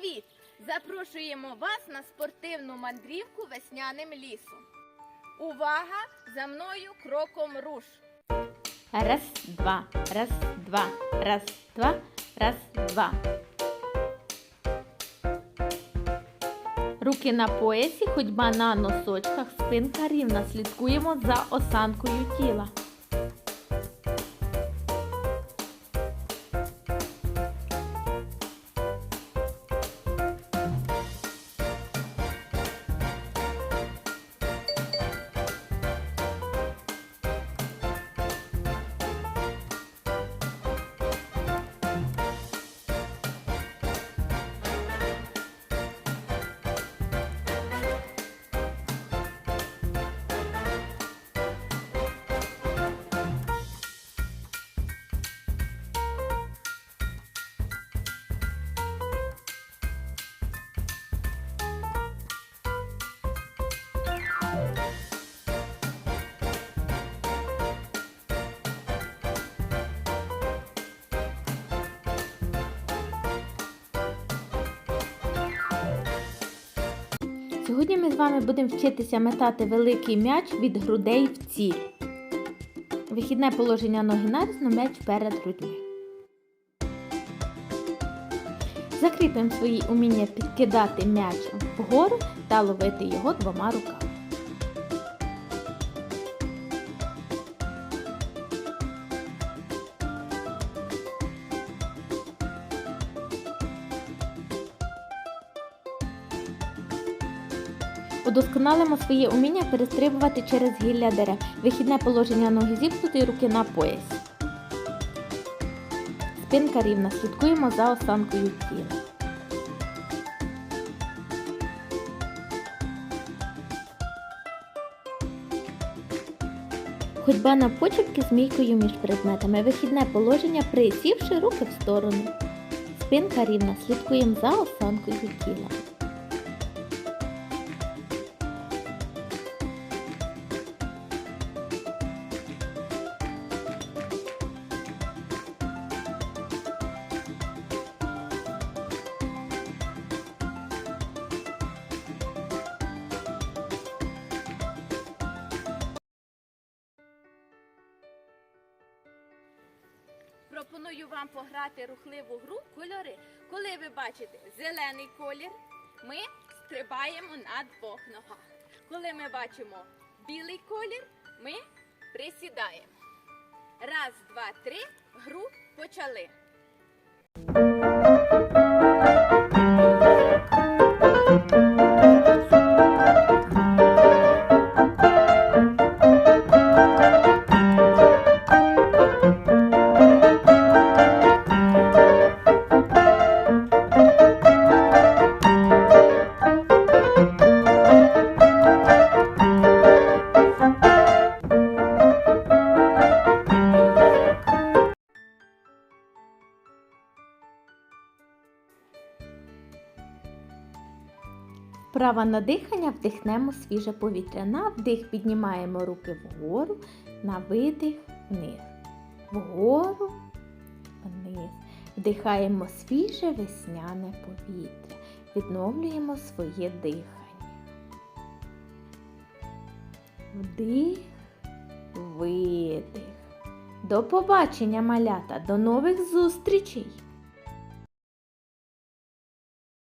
Привіт! Запрошуємо вас на спортивну мандрівку весняним лісом. Увага! За мною кроком руш! Раз, два, раз, два, раз, два, раз, два. Руки на поясі, ходьба на носочках, спинка рівна. Слідкуємо за осанкою тіла. Сьогодні ми з вами будемо вчитися метати великий м'яч від грудей в ціль. Вихідне положення ноги нарізно, м'яч перед грудьми. Закріпимо свої уміння підкидати м'яч вгору та ловити його двома руками. Удосконалимо своє уміння перестрибувати через гілля дерев. Вихідне положення ноги зіпсути і руки на поясі. Спинка рівна. Слідкуємо за осанкою тіла. Ходьба на почепки змійкою між предметами. Вихідне положення, присівши руки в сторону. Спинка рівна. Слідкуємо за осанкою тіла. Пропоную вам пограти рухливу гру кольори. Коли ви бачите зелений колір, ми стрибаємо на двох ногах. Коли ми бачимо білий колір, ми присідаємо. Раз, два, три. Гру почали. Вправа на дихання вдихнемо свіже повітря. На вдих піднімаємо руки вгору, на видих вниз. Вгору, вниз. Вдихаємо свіже весняне повітря. Відновлюємо своє дихання. Вдих, видих. До побачення, малята, до нових зустрічей!